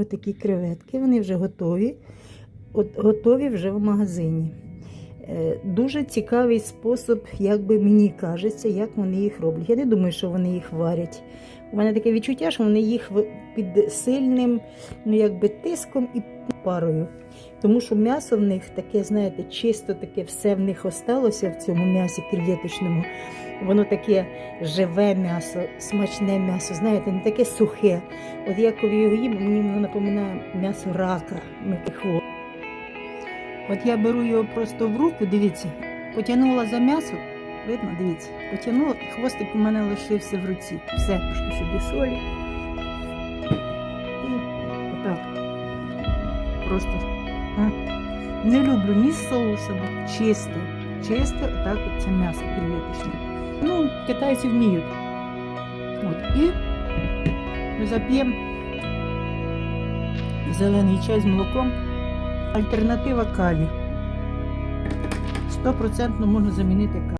Ось такі креветки, вони вже готові. От, готові вже в магазині. Е, Дуже цікавий спосіб, як би мені кажеться, як вони їх роблять. Я не думаю, що вони їх варять. У мене таке відчуття, що вони їх під сильним ну, якби, тиском і парою. Тому що м'ясо в них таке, знаєте, чисто таке все в них осталося в цьому м'ясі креветочному. Воно таке живе м'ясо, смачне м'ясо, знаєте, не таке сухе. От я коли його їм, мені воно напоминає м'ясо рака. От я беру його просто в руку, дивіться, потягнула за м'ясо, видно, дивіться, потягнула, і хвостик у мене лишився в руці. Все, пішло сюди солі. Просто не люблю ні з соусом, чисте. Чисте, отак це м'ясо креветочне. Ну, китайці вміють. От, і зап'ємо зелений чай з молоком. Альтернатива каві. Стопроцентно можна замінити каву.